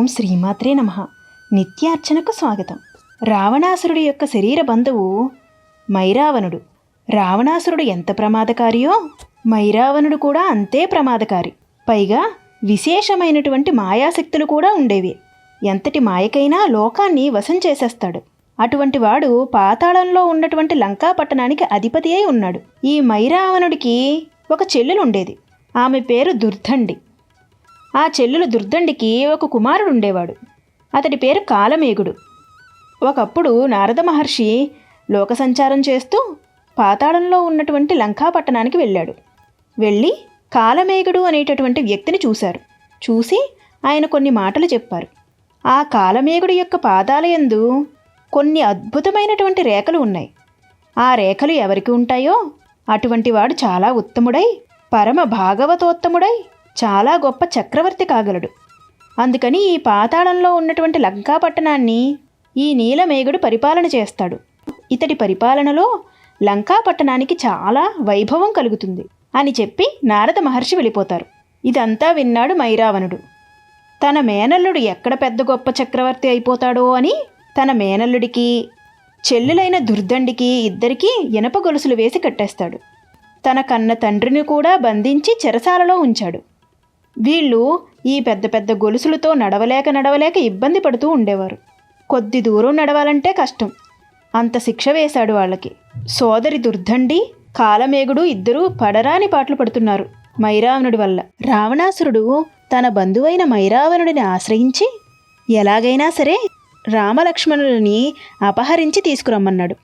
ఓం శ్రీమాత్రే నమ. నిత్యార్చనకు స్వాగతం. రావణాసురుడి యొక్క శరీర బంధువు మైరావణుడు. రావణాసురుడు ఎంత ప్రమాదకారియో మైరావణుడు కూడా అంతే ప్రమాదకారి. పైగా విశేషమైనటువంటి మాయాశక్తులు కూడా ఉండేవి. ఎంతటి మాయకైనా లోకాన్ని వశం చేసేస్తాడు. అటువంటి వాడు పాతాళంలో ఉన్నటువంటి లంకా పట్టణానికి అధిపతి అయి ఉన్నాడు. ఈ మైరావణుడికి ఒక చెల్లెలుండేది. ఆమె పేరు దుర్ధండి. ఆ చెల్లెలు దుర్దండికి ఒక కుమారుడు ఉండేవాడు అతడి పేరు కాలమేగుడు. ఒకప్పుడు నారద మహర్షి లోకసంచారం చేస్తూ పాతాళంలో ఉన్నటువంటి లంకా పట్టణానికి వెళ్ళాడు. వెళ్ళి కాలమేగుడు అనేటటువంటి వ్యక్తిని చూశారు. చూసి ఆయన కొన్ని మాటలు చెప్పారు. ఆ కాలమేగుడు యొక్క పాదాలయందు కొన్ని అద్భుతమైనటువంటి రేఖలు ఉన్నాయి. ఆ రేఖలు ఎవరికి ఉంటాయో అటువంటి వాడు చాలా ఉత్తముడై పరమ భాగవతోత్తముడై చాలా గొప్ప చక్రవర్తి కాగలడు. అందుకని ఈ పాతాళంలో ఉన్నటువంటి లంకా పట్టణాన్ని ఈ నీలమేఘుడు పరిపాలన చేస్తాడు. ఇతడి పరిపాలనలో లంకా పట్టణానికి చాలా వైభవం కలుగుతుంది అని చెప్పి నారద మహర్షి వెళ్ళిపోతారు. ఇదంతా విన్నాడు మైరావణుడు. తన మేనల్లుడు ఎక్కడ పెద్ద గొప్ప చక్రవర్తి అయిపోతాడో అని తన మేనల్లుడికి చెల్లెలైన దుర్దండికి ఇద్దరికీ ఇనప గొలుసులు వేసి కట్టేస్తాడు. తన కన్న తండ్రిని కూడా బంధించి చెరసాలలో ఉంచాడు. వీళ్ళు ఈ పెద్ద పెద్ద గొలుసులతో నడవలేక నడవలేక ఇబ్బంది పడుతూ ఉండేవారు. కొద్ది దూరం నడవాలంటే కష్టం. అంత శిక్ష వేశాడు వాళ్ళకి. సోదరి దుర్దండి కాలమేగుడు ఇద్దరూ పడరాని పాటలు పడుతున్నారు మైరావణుడి వల్ల. రావణాసురుడు తన బంధువైన మైరావణుడిని ఆశ్రయించి ఎలాగైనా సరే రామలక్ష్మణులని అపహరించి తీసుకురమ్మన్నాడు.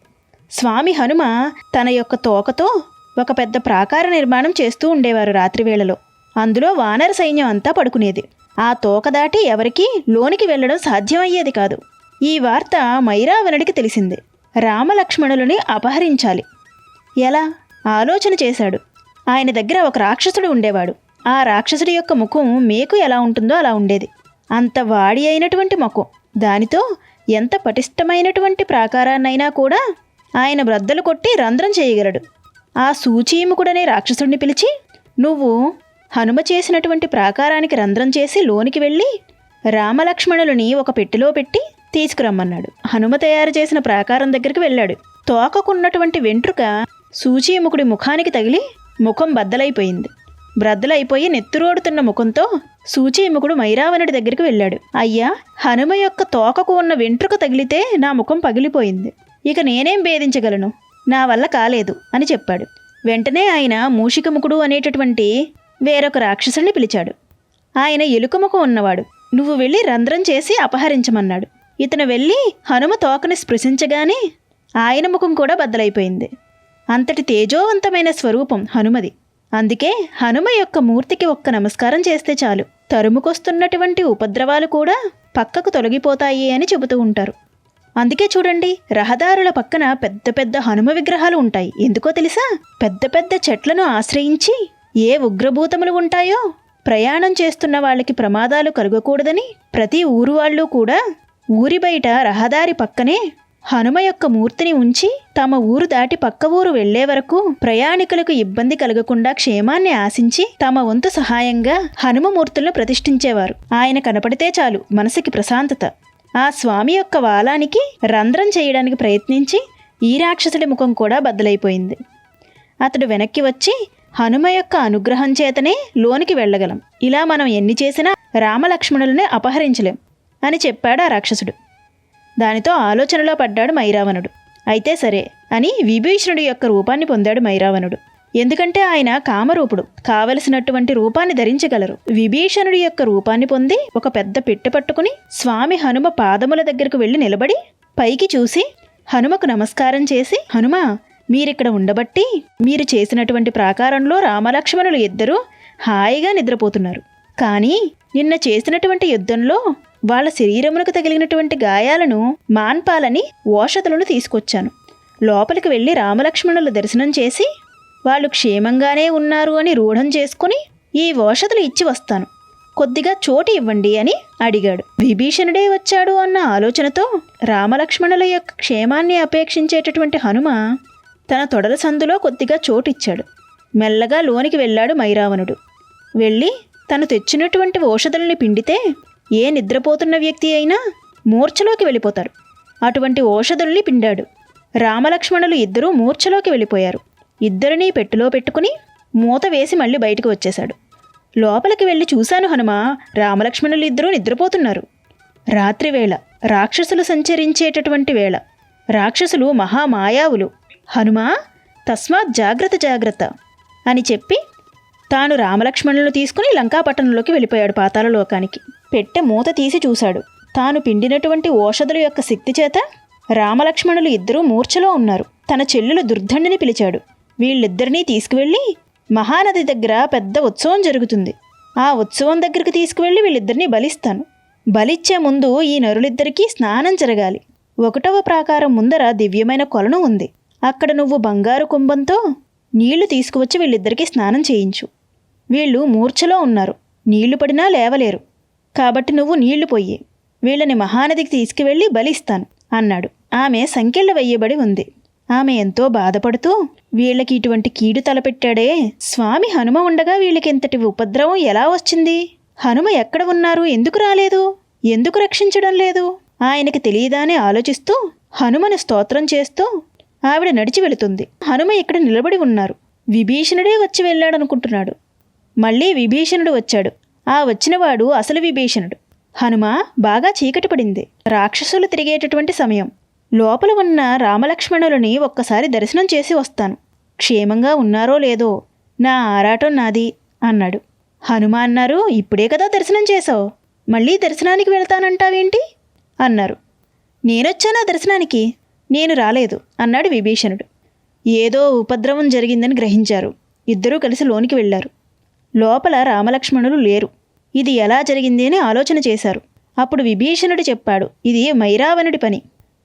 స్వామి హనుమ తన యొక్క తోకతో ఒక పెద్ద ప్రాకార నిర్మాణం చేస్తూ ఉండేవారు రాత్రివేళలో. అందులో వానర సైన్యం అంతా పడుకునేది. ఆ తోక దాటి ఎవరికీ లోనికి వెళ్ళడం సాధ్యమయ్యేది కాదు. ఈ వార్త మైరావణుడికి తెలిసింది. రామలక్ష్మణులని అపహరించాలి. ఎలా? ఆలోచన చేశాడు. ఆయన దగ్గర ఒక రాక్షసుడు ఉండేవాడు. ఆ రాక్షసుడి యొక్క ముఖం మీకు ఎలా ఉంటుందో అలా ఉండేది. అంత వాడి అయినటువంటి ముఖం. దానితో ఎంత పటిష్టమైనటువంటి ప్రాకారాన్నైనా కూడా ఆయన బ్రద్దలు కొట్టి రంధ్రం చేయగలడు. ఆ సూచీముకుడనే రాక్షసుడిని పిలిచి నువ్వు హనుమ చేసినటువంటి ప్రాకారానికి రంధ్రం చేసి లోనికి వెళ్ళి రామలక్ష్మణులని ఒక పెట్టెలో పెట్టి తీసుకురమ్మన్నాడు. హనుమ తయారు చేసిన ప్రాకారం దగ్గరికి వెళ్ళాడు. తోకకున్నటువంటి వెంట్రుక సూచీముఖుడి ముఖానికి తగిలి ముఖం బద్దలైపోయింది. బ్రద్దలైపోయి నెత్తురోడుతున్న ముఖంతో సూచీముఖుడు మైరావణుడి దగ్గరికి వెళ్ళాడు. అయ్యా హనుమ యొక్క తోకకు ఉన్న వెంట్రుక తగిలితే నా ముఖం పగిలిపోయింది. ఇక నేనేం భేదించగలను? నా వల్ల కాలేదు అని చెప్పాడు. వెంటనే ఆయన మూషికముకుడు అనేటటువంటి వేరొక రాక్షసుని పిలిచాడు. ఆయన ఎలుకముఖం ఉన్నవాడు. నువ్వు వెళ్ళి రంధ్రం చేసి అపహరించమన్నాడు. ఇతను వెళ్ళి హనుమ తోకని స్పృశించగానే ఆయన ముఖం కూడా బద్దలైపోయింది. అంతటి తేజోవంతమైన స్వరూపం హనుమది. అందుకే హనుమ యొక్క మూర్తికి ఒక్క నమస్కారం చేస్తే చాలు. తరుముకొస్తున్నటువంటి ఉపద్రవాలు కూడా పక్కకు తొలగిపోతాయి అని చెబుతూ ఉంటారు. అందుకే చూడండి రహదారుల పక్కన పెద్ద పెద్ద హనుమ విగ్రహాలు ఉంటాయి. ఎందుకో తెలుసా? పెద్ద పెద్ద చెట్లను ఆశ్రయించి ఏ ఉగ్రభూతములు ఉంటాయో ప్రయాణం చేస్తున్న వాళ్ళకి ప్రమాదాలు కలగకూడదని ప్రతి ఊరు వాళ్ళు కూడా ఊరి బయట రహదారి పక్కనే హనుమ యొక్క మూర్తిని ఉంచి తమ ఊరు దాటి పక్క ఊరు వెళ్ళే వరకు ప్రయాణికులకు ఇబ్బంది కలగకుండా క్షేమాన్ని ఆశించి తమ వంతు సహాయంగా హనుమమూర్తులను ప్రతిష్ఠించేవారు. ఆయన కనపడితే చాలు మనసుకి ప్రశాంతత. ఆ స్వామి యొక్క వాలానికి రంధ్రం చేయడానికి ప్రయత్నించి ఈ రాక్షసుడి ముఖం కూడా బద్దలైపోయింది. అతడు వెనక్కి వచ్చి హనుమ యొక్క అనుగ్రహం చేతనే లోనికి వెళ్ళగలం. ఇలా మనం ఎన్ని చేసినా రామలక్ష్మణులని అపహరించలేం అని చెప్పాడు ఆ రాక్షసుడు. దానితో ఆలోచనలో పడ్డాడు మైరావణుడు. అయితే సరే అని విభీషణుడి యొక్క రూపాన్ని పొందాడు మైరావణుడు. ఎందుకంటే ఆయన కామరూపుడు. కావలసినటువంటి రూపాన్ని ధరించగలరు. విభీషణుడి యొక్క రూపాన్ని పొంది ఒక పెద్ద పెట్టె పట్టుకుని స్వామి హనుమ పాదముల దగ్గరకు వెళ్ళి నిలబడి పైకి చూసి హనుమకు నమస్కారం చేసి హనుమ మీరిక్కడ ఉండబట్టి మీరు చేసినటువంటి ప్రాకారంలో రామలక్ష్మణులు ఇద్దరూ హాయిగా నిద్రపోతున్నారు. కానీ నిన్న చేసినటువంటి యుద్ధంలో వాళ్ళ శరీరమునకు తగిలినటువంటి గాయాలను మాన్పాలని ఓషధులను తీసుకొచ్చాను. లోపలికి వెళ్ళి రామలక్ష్మణులు దర్శనం చేసి వాళ్ళు క్షేమంగానే ఉన్నారు అని రూఢం చేసుకుని ఈ ఓషధులు ఇచ్చి వస్తాను. కొద్దిగా చోటు ఇవ్వండి అని అడిగాడు. విభీషణుడే వచ్చాడు అన్న ఆలోచనతో రామలక్ష్మణుల యొక్క క్షేమాన్ని అపేక్షించేటటువంటి హనుమ తన తొడల సందులో కొద్దిగా చోటిచ్చాడు. మెల్లగా లోనికి వెళ్ళాడు మైరావణుడు. వెళ్ళి తను తెచ్చినటువంటి ఓషధుల్ని పిండితే ఏ నిద్రపోతున్న వ్యక్తి అయినా మూర్ఛలోకి వెళ్ళిపోతారు. అటువంటి ఓషధుల్ని పిండాడు. రామలక్ష్మణులు ఇద్దరూ మూర్ఛలోకి వెళ్ళిపోయారు. ఇద్దరినీ పెట్టులో పెట్టుకుని మూత వేసి మళ్ళీ బయటకు వచ్చేశాడు. లోపలికి వెళ్ళి చూశాను హనుమ రామలక్ష్మణులు ఇద్దరూ నిద్రపోతున్నారు. రాత్రివేళ రాక్షసులు సంచరించేటటువంటి వేళ. రాక్షసులు మహామాయావులు హనుమా తస్మాత్ జాగ్రత్త జాగ్రత్త అని చెప్పి తాను రామలక్ష్మణులను తీసుకుని లంకాపట్టణంలోకి వెళ్ళిపోయాడు పాతాల లోకానికి. పెట్టె మూత తీసి చూశాడు. తాను పిండినటువంటి ఓషధుల యొక్క శక్తి చేత రామలక్ష్మణులు ఇద్దరూ మూర్ఛలో ఉన్నారు. తన చెల్లెలు దుర్దండిని పిలిచాడు. వీళ్ళిద్దరినీ తీసుకువెళ్ళి మహానది దగ్గర పెద్ద ఉత్సవం జరుగుతుంది. ఆ ఉత్సవం దగ్గరికి తీసుకువెళ్ళి వీళ్ళిద్దరినీ బలిస్తాను. బలిచ్చే ముందు ఈ నరులిద్దరికీ స్నానం జరగాలి. ఒకటవ ప్రాకారం ముందర దివ్యమైన కొలను ఉంది. అక్కడ నువ్వు బంగారు కుంభంతో నీళ్ళు తీసుకువచ్చి వీళ్ళిద్దరికీ స్నానం చేయించు. వీళ్ళు మూర్ఛలో ఉన్నారు. నీళ్ళు పడినా లేవలేరు. కాబట్టి నువ్వు నీళ్ళు పొయ్యి. వీళ్ళని మహానదికి తీసుకువెళ్ళి బలిస్తాను అన్నాడు. ఆమె సంఖ్యలు వెయ్యబడి ఉంది. ఆమె ఎంతో బాధపడుతూ వీళ్ళకి ఇటువంటి కీడు తలపెట్టాడే స్వామి హనుమ ఉండగా వీళ్ళకి ఇంతటి ఉపద్రవం ఎలా వచ్చింది? హనుమ ఎక్కడ ఉన్నారు? ఎందుకు రాలేదు? ఎందుకు రక్షించడం లేదు? ఆయనకి తెలియదా అని ఆలోచిస్తూ హనుమను స్తోత్రం చేస్తూ ఆవిడ నడిచి వెళుతుంది. హనుమ ఇక్కడ నిలబడి ఉన్నారు. విభీషణుడే వచ్చి వెళ్ళాడనుకుంటున్నాడు. మళ్ళీ విభీషణుడు వచ్చాడు. ఆ వచ్చినవాడు అసలు విభీషణుడు. హనుమ బాగా చీకటి పడింది. రాక్షసులు తిరిగేటటువంటి సమయం. లోపల ఉన్న రామలక్ష్మణులని ఒక్కసారి దర్శనం చేసి వస్తాను. క్షేమంగా ఉన్నారో లేదో నా ఆరాటం నాది అన్నాడు. హనుమ అన్నారు ఇప్పుడే కదా దర్శనం చేశావు. మళ్ళీ దర్శనానికి వెళ్తానంటావేంటి? అన్నారు. నేనొచ్చానా దర్శనానికి? నేను రాలేదు అన్నాడు విభీషణుడు. ఏదో ఉపద్రవం జరిగిందని గ్రహించారు. ఇద్దరూ కలిసి లోనికి వెళ్ళారు. లోపల రామలక్ష్మణులు లేరు. ఇది ఎలా జరిగింది అని ఆలోచన చేశారు. అప్పుడు విభీషణుడు చెప్పాడు ఇది మైరావణుడి పని.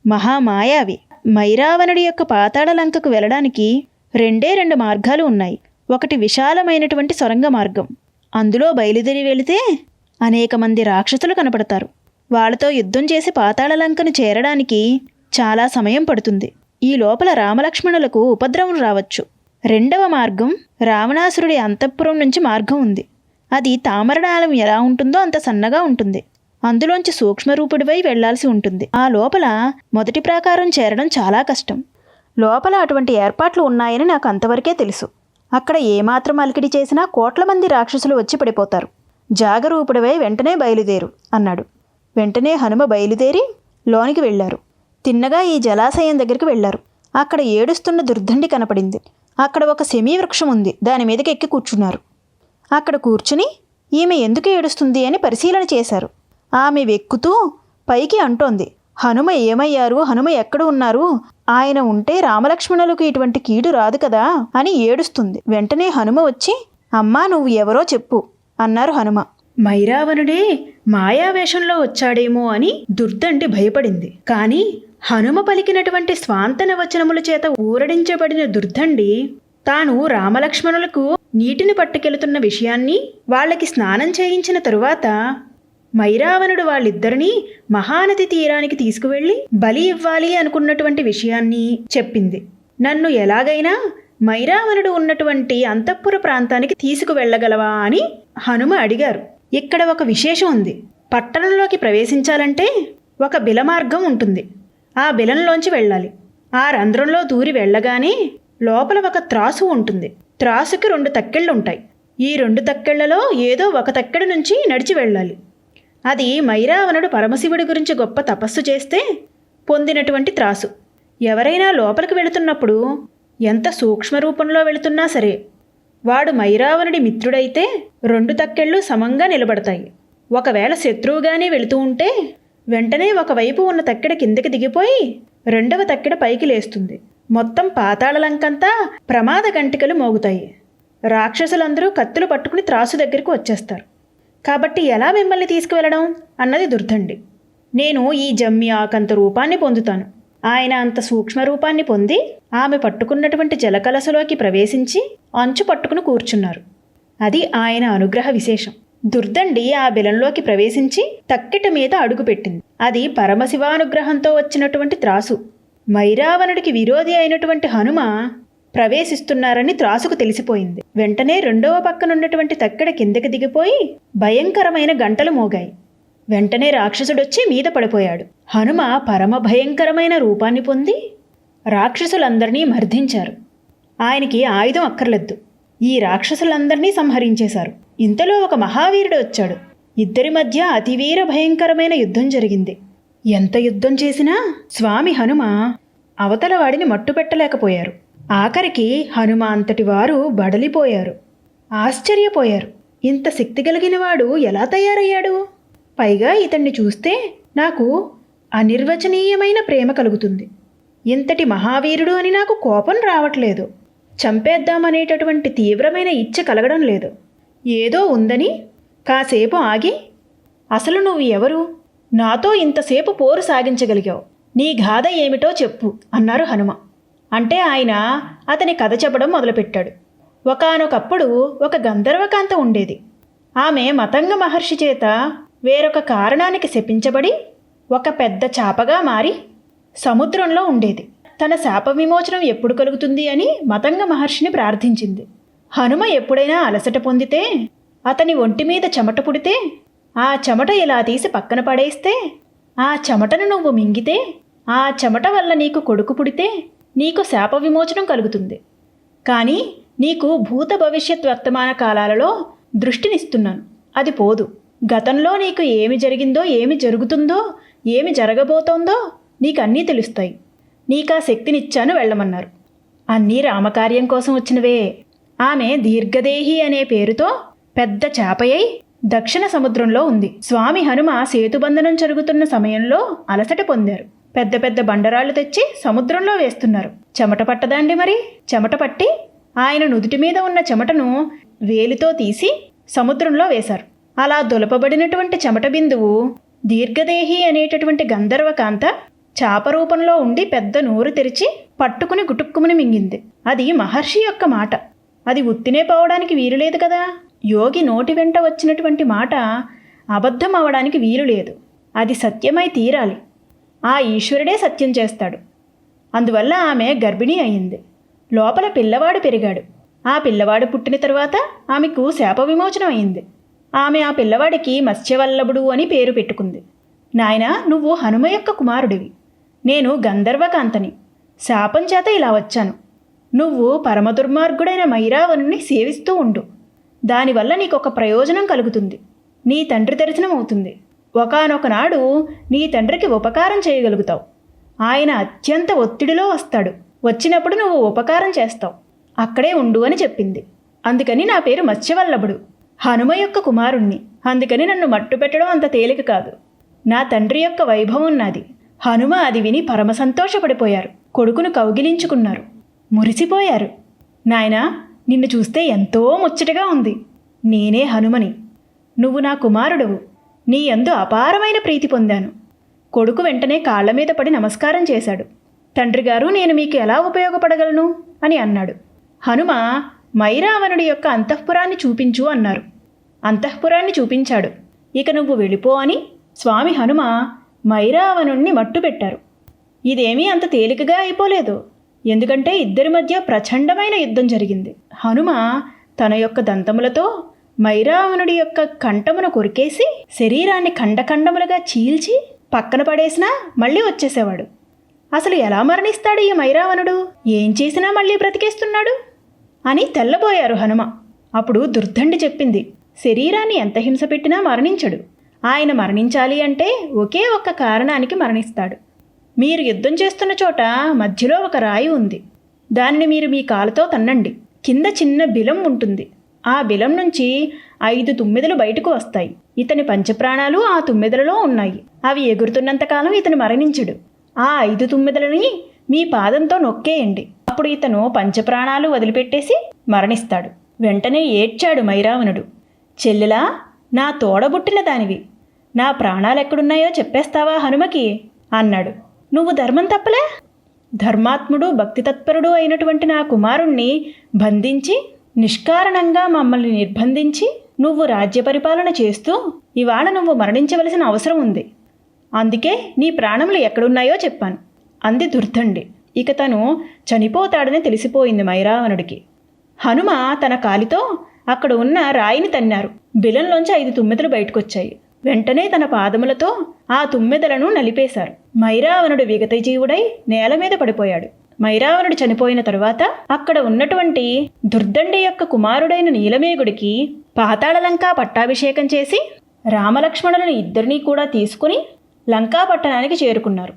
మహామాయావి మైరావణుడి యొక్క పాతాళ లంకకు వెళ్ళడానికి రెండే రెండు మార్గాలు ఉన్నాయి. ఒకటి విశాలమైనటువంటి సొరంగ మార్గం. అందులో బయలుదేరి వెళితే అనేక మంది రాక్షసులు కనపడతారు. వాళ్ళతో యుద్ధం చేసి పాతాళ లంకను చేరడానికి చాలా సమయం పడుతుంది. ఈ లోపల రామలక్ష్మణులకు ఉపద్రవం రావచ్చు. రెండవ మార్గం రావణాసురుడి అంతఃపురం నుంచి మార్గం ఉంది. అది తామరనాళం ఎలా ఉంటుందో అంత సన్నగా ఉంటుంది. అందులోంచి సూక్ష్మరూపుడివై వెళ్ళాల్సి ఉంటుంది. ఆ లోపల మొదటి ప్రాకారం చేరడం చాలా కష్టం. లోపల అటువంటి ఏర్పాట్లు ఉన్నాయని నాకు అంతవరకే తెలుసు. అక్కడ ఏమాత్రం అలికిడి చేసినా కోట్ల మంది రాక్షసులు వచ్చి పడిపోతారు. జాగరూపుడివై వెంటనే బయలుదేరు అన్నాడు. వెంటనే హనుమ బయలుదేరి లోనికి వెళ్ళారు. తిన్నగా ఈ జలాశయం దగ్గరికి వెళ్ళారు. అక్కడ ఏడుస్తున్న దుర్దండి కనపడింది. అక్కడ ఒక సెమీ వృక్షం ఉంది. దాని మీదకి ఎక్కి కూర్చున్నారు. అక్కడ కూర్చుని ఈమె ఎందుకు ఏడుస్తుంది అని పరిశీలన చేశారు. ఆమె వెక్కుతూ పైకి అంటోంది. హనుమ ఏమయ్యారు? హనుమ ఎక్కడ ఉన్నారు? ఆయన ఉంటే రామలక్ష్మణులకు ఇటువంటి కీడు రాదు కదా అని ఏడుస్తుంది. వెంటనే హనుమ వచ్చి అమ్మా నువ్వు ఎవరో చెప్పు అన్నారు హనుమ. మైరావణుడే మాయావేషంలో వచ్చాడేమో అని దుర్దండి భయపడింది. కానీ హనుమ పలికినటువంటి స్వాంతన వచనముల చేత ఊరడించబడిన దుర్దండి. తాను రామలక్ష్మణులకు నీటిని పట్టుకెళుతున్న విషయాన్ని వాళ్ళకి స్నానం చేయించిన తరువాత మైరావణుడు వాళ్ళిద్దరినీ మహానది తీరానికి తీసుకువెళ్ళి బలి ఇవ్వాలి అనుకున్నటువంటి విషయాన్ని చెప్పింది. నన్ను ఎలాగైనా మైరావణుడు ఉన్నటువంటి అంతఃపుర ప్రాంతానికి తీసుకువెళ్ళగలవా అని హనుమ అడిగారు. ఇక్కడ ఒక విశేషం ఉంది. పట్టణంలోకి ప్రవేశించాలంటే ఒక బిలమార్గం ఉంటుంది. ఆ బిలంలోంచి వెళ్ళాలి. ఆ రంధ్రంలో దూరి వెళ్ళగానే లోపల ఒక త్రాసు ఉంటుంది. త్రాసుకి రెండు తక్కెళ్ళు ఉంటాయి ఈ రెండు తక్కెళ్ళలో ఏదో ఒక తక్కెడ నుంచి నడిచి వెళ్ళాలి. అది మైరావణుడు పరమశివుడి గురించి గొప్ప తపస్సు చేస్తే పొందినటువంటి త్రాసు. ఎవరైనా లోపలికి వెళుతున్నప్పుడు ఎంత సూక్ష్మ రూపంలో వెళుతున్నా సరే వాడు మైరావణుడి మిత్రుడైతే రెండు తక్కెళ్ళు సమంగా నిలబడతాయి. ఒకవేళ శత్రువుగానే వెళుతూ ఉంటే వెంటనే ఒకవైపు ఉన్న తక్కెడ కిందకి దిగిపోయి రెండవ తక్కెడ పైకి లేస్తుంది. మొత్తం పాతాళలంకంతా ప్రమాద గంటికలు మోగుతాయి. రాక్షసులందరూ కత్తులు పట్టుకుని త్రాసు దగ్గరికి వచ్చేస్తారు. కాబట్టి ఎలా మిమ్మల్ని తీసుకువెళ్ళడం? అన్నది దుర్దండి. నేను ఈ జమ్మి ఆకంత రూపాన్ని పొందుతాను. ఆయన అంత సూక్ష్మ రూపాన్ని పొంది ఆమె పట్టుకున్నటువంటి జలకలసలోకి ప్రవేశించి అంచు పట్టుకుని కూర్చున్నారు. అది ఆయన అనుగ్రహ విశేషం. దుర్దండి ఆ బిలంలోకి ప్రవేశించి తక్కెట మీద అడుగుపెట్టింది అది పరమశివానుగ్రహంతో వచ్చినటువంటి త్రాసు. మైరావణుడికి విరోధి అయినటువంటి హనుమ ప్రవేశిస్తున్నారని త్రాసుకు తెలిసిపోయింది. వెంటనే రెండవ పక్కనున్నటువంటి తక్కెడ కిందకి దిగిపోయి భయంకరమైన గంటలు మోగాయి. వెంటనే రాక్షసుడొచ్చి మీద పడిపోయాడు. హనుమ పరమ భయంకరమైన రూపాన్ని పొంది రాక్షసులందరినీ మర్ధించారు. ఆయనకి ఆయుధం అక్కర్లేదు. ఈ రాక్షసులందరినీ సంహరించేశారు. ఇంతలో ఒక మహావీరుడు వచ్చాడు. ఇద్దరి మధ్య అతివీర భయంకరమైన యుద్ధం జరిగింది. ఎంత యుద్ధం చేసినా స్వామి హనుమ అవతల వాడిని మట్టుపెట్టలేకపోయారు. ఆఖరికి హనుమ అంతటి వారు బడలిపోయారు. ఆశ్చర్యపోయారు. ఇంత శక్తి కలిగిన వాడు ఎలా తయారయ్యాడు? పైగా ఇతన్ని చూస్తే నాకు అనిర్వచనీయమైన ప్రేమ కలుగుతుంది. ఇంతటి మహావీరుడు అని నాకు కోపం రావట్లేదు. చంపేద్దామనేటటువంటి తీవ్రమైన ఇచ్చ కలగడం లేదు. ఏదో ఉందని కాసేపు ఆగి అసలు నువ్వు ఎవరు? నాతో ఇంతసేపు పోరు సాగించగలిగావు. నీ గాథ ఏమిటో చెప్పు అన్నారు హనుమ. అంటే ఆయన అతని కథ చెప్పడం మొదలుపెట్టాడు. ఒకనొకప్పుడు ఒక గంధర్వకాంత ఉండేది. ఆమె మతంగ మహర్షి చేత వేరొక కారణానికి శపించబడి ఒక పెద్ద చాపగా మారి సముద్రంలో ఉండేది. తన శాప విమోచనం ఎప్పుడు కలుగుతుంది అని మతంగ మహర్షిని ప్రార్థించింది. హనుమ ఎప్పుడైనా అలసట పొందితే అతని ఒంటి మీద చెమట పుడితే ఆ చెమట ఇలా తీసి పక్కన పడేస్తే ఆ చెమటను నువ్వు మింగితే ఆ చెమట వల్ల నీకు కొడుకు పుడితే నీకు శాప విమోచనం కలుగుతుంది. కానీ నీకు భూత భవిష్యత్ వర్తమాన కాలాలలో దృష్టినిస్తున్నాను. అది పోదు. గతంలో నీకు ఏమి జరిగిందో ఏమి జరుగుతుందో ఏమి జరగబోతోందో నీకు అన్నీ తెలుస్తాయి. నీకా శక్తినిచ్చాను వెళ్ళమన్నారు. అన్నీ రామకార్యం కోసం వచ్చినవే. ఆమె దీర్ఘదేహి అనే పేరుతో పెద్ద చేపయై దక్షిణ సముద్రంలో ఉంది. స్వామి హనుమ సేతుబంధనం జరుగుతున్న సమయంలో అలసట పొందారు. పెద్ద పెద్ద బండరాళ్ళు తెచ్చి సముద్రంలో వేస్తున్నారు. చెమట పట్టదండి మరి? చెమట పట్టి ఆయన నుదుటి మీద ఉన్న చెమటను వేలితో తీసి సముద్రంలో వేశారు. అలా దులపబడినటువంటి చెమట బిందువు దీర్ఘదేహి అనేటటువంటి గంధర్వకాంత చాప రూపంలో ఉండి పెద్ద నోరు తెరిచి పట్టుకుని గుటుక్కుమని మింగింది. అది మహర్షి యొక్క మాట. అది ఉత్తినే పోవడానికి వీలు లేదు కదా. యోగి నోటి వెంట వచ్చినటువంటి మాట అబద్ధం అవడానికి వీలు లేదు. అది సత్యమై తీరాలి. ఆ ఈశ్వరుడే సత్యం చేస్తాడు. అందువల్ల ఆమె గర్భిణీ అయింది. లోపల పిల్లవాడు పెరిగాడు. ఆ పిల్లవాడు పుట్టిన తర్వాత ఆమెకు శాప విమోచనం అయింది. ఆమె ఆ పిల్లవాడికి మత్స్యవల్లభుడు అని పేరు పెట్టుకుంది. నాయనా నువ్వు హనుమ యొక్క కుమారుడివి. నేను గంధర్వకాంతని. శాపం చేత ఇలా వచ్చాను. నువ్వు పరమ దుర్మార్గుడైన మైరావణుని సేవిస్తూ ఉండు. దానివల్ల నీకు ఒక ప్రయోజనం కలుగుతుంది. నీ తండ్రి దర్శనం అవుతుంది ఒకనొకనాడు నీ తండ్రికి ఉపకారం చేయగలుగుతావు. ఆయన అత్యంత ఒత్తిడిలో వస్తాడు. వచ్చినప్పుడు నువ్వు ఉపకారం చేస్తావు. అక్కడే ఉండు అని చెప్పింది. అందుకని నా పేరు మత్స్యవల్లభుడు. హనుమ యొక్క కుమారుణ్ణి. అందుకని నన్ను మట్టు పెట్టడం అంత తేలిక కాదు. నా తండ్రి యొక్క వైభవం నాది. హనుమ అది విని పరమ సంతోషపడిపోయారు. కొడుకును కౌగిలించుకున్నారు. మురిసిపోయారు. నాయనా నిన్ను చూస్తే ఎంతో ముచ్చటగా ఉంది. నేనే హనుమని. నువ్వు నా కుమారుడవు. నీ ఎందు అపారమైన ప్రీతి పొందాను. కొడుకు వెంటనే కాళ్ళ మీద పడి నమస్కారం చేశాడు. తండ్రి గారు నేను మీకు ఎలా ఉపయోగపడగలను? అని అన్నాడు. హనుమ మైరావణుడి యొక్క అంతఃపురాన్ని చూపించు అన్నారు. అంతఃపురాన్ని చూపించాడు. ఇక నువ్వు వెళ్ళిపో అని స్వామి హనుమ మైరావణుణ్ణి మట్టుపెట్టారు. ఇదేమీ అంత తేలికగా అయిపోలేదు. ఎందుకంటే ఇద్దరి మధ్య ప్రచండమైన యుద్ధం జరిగింది. హనుమ తన యొక్క దంతములతో మైరావణుడి యొక్క కంఠమును కొరికేసి శరీరాన్ని ఖండఖండములుగా చీల్చి పక్కన పడేసినా మళ్ళీ వచ్చేసేవాడు. అసలు ఎలా మరణిస్తాడు ఈ మైరావణుడు? ఏం చేసినా మళ్ళీ బ్రతికేస్తున్నాడు? అని తెల్లబోయారు హనుమ. అప్పుడు దుర్దండి చెప్పింది శరీరాన్ని ఎంత హింస పెట్టినా మరణించడు. ఆయన మరణించాలి అంటే ఒకే ఒక్క కారణానికి మరణిస్తాడు. మీరు యుద్ధం చేస్తున్న చోట మధ్యలో ఒక రాయి ఉంది. దానిని మీరు మీ కాలుతో తన్నండి. కింద చిన్న బిలం ఉంటుంది. ఆ బిలం నుంచి ఐదు తుమ్మిదలు బయటకు వస్తాయి. ఇతని పంచప్రాణాలు ఆ తుమ్మిదలలో ఉన్నాయి. అవి ఎగురుతున్నంతకాలం ఇతను మరణించడు. ఆ ఐదు తుమ్మిదలని మీ పాదంతో నొక్కేయండి. అప్పుడు ఇతను పంచప్రాణాలు వదిలిపెట్టేసి మరణిస్తాడు. వెంటనే ఏడ్చాడు మైరావణుడు. చెల్లెలా నా తోడబుట్టిన దానివి. నా ప్రాణాలెక్కడున్నాయో చెప్పేస్తావా హనుమకి? అన్నాడు. నువ్వు ధర్మం తప్పలే? ధర్మాత్ముడు భక్తి తత్పరుడు అయినటువంటి నా కుమారుణ్ణి బంధించి నిష్కారణంగా మమ్మల్ని నిర్బంధించి నువ్వు రాజ్య పరిపాలన చేస్తూ ఇవాళ నువ్వు మరణించవలసిన అవసరం ఉంది. అందుకే నీ ప్రాణములు ఎక్కడున్నాయో చెప్పాను. అంది దుర్ధండి ఇక తను చనిపోతాడని తెలిసిపోయింది మైరావణుడికి. హనుమ తన కాలితో అక్కడ ఉన్న రాయిని తన్నారు. బిలంలోంచి ఐదు తుమ్మెదలు బయటకొచ్చాయి. వెంటనే తన పాదములతో ఆ తుమ్మెదలను నలిపేశారు. మైరావణుడు విగతజీవుడై నేల మీద పడిపోయాడు. మైరావణుడు చనిపోయిన తరువాత అక్కడ ఉన్నటువంటి దుర్దండి యొక్క కుమారుడైన నీలమేగుడికి పాతాళలంకా పట్టాభిషేకం చేసి రామలక్ష్మణులను ఇద్దరినీ కూడా తీసుకుని లంకా పట్టణానికి చేరుకున్నారు.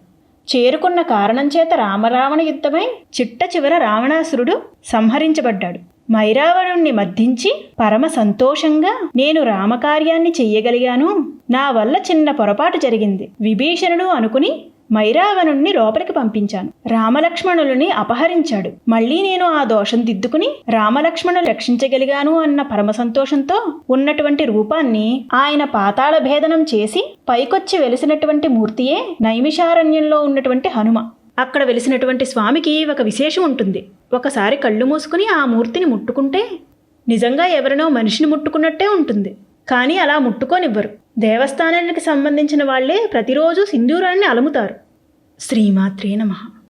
చేరుకున్న కారణం చేత రామరావణ యుద్ధమై చిట్ట చివర రావణాసురుడు సంహరించబడ్డాడు. మైరావణుణ్ణి మర్ధించి పరమ సంతోషంగా నేను రామకార్యాన్ని చెయ్యగలిగాను. నా వల్ల చిన్న పొరపాటు జరిగింది. విభీషణుడు అనుకుని మైరావణుణ్ణి లోపలికి పంపించాను. రామలక్ష్మణులని అపహరించాడు. మళ్ళీ నేను ఆ దోషం దిద్దుకుని రామలక్ష్మణులు రక్షించగలిగాను అన్న పరమ సంతోషంతో ఉన్నటువంటి రూపాన్ని ఆయన పాతాళ భేదనం చేసి పైకొచ్చి వెలిసినటువంటి మూర్తియే నైమిషారణ్యంలో ఉన్నటువంటి హనుమ. అక్కడ వెలిసినటువంటి స్వామికి ఒక విశేషం ఉంటుంది. ఒకసారి కళ్ళు మూసుకుని ఆ మూర్తిని ముట్టుకుంటే నిజంగా ఎవరినో మనిషిని ముట్టుకున్నట్టే ఉంటుంది. కానీ అలా ముట్టుకోనివ్వరు. దేవస్థానానికి సంబంధించిన వాళ్ళే ప్రతిరోజు సింధూరాన్ని అలుముతారు. శ్రీమాత్రే నమః.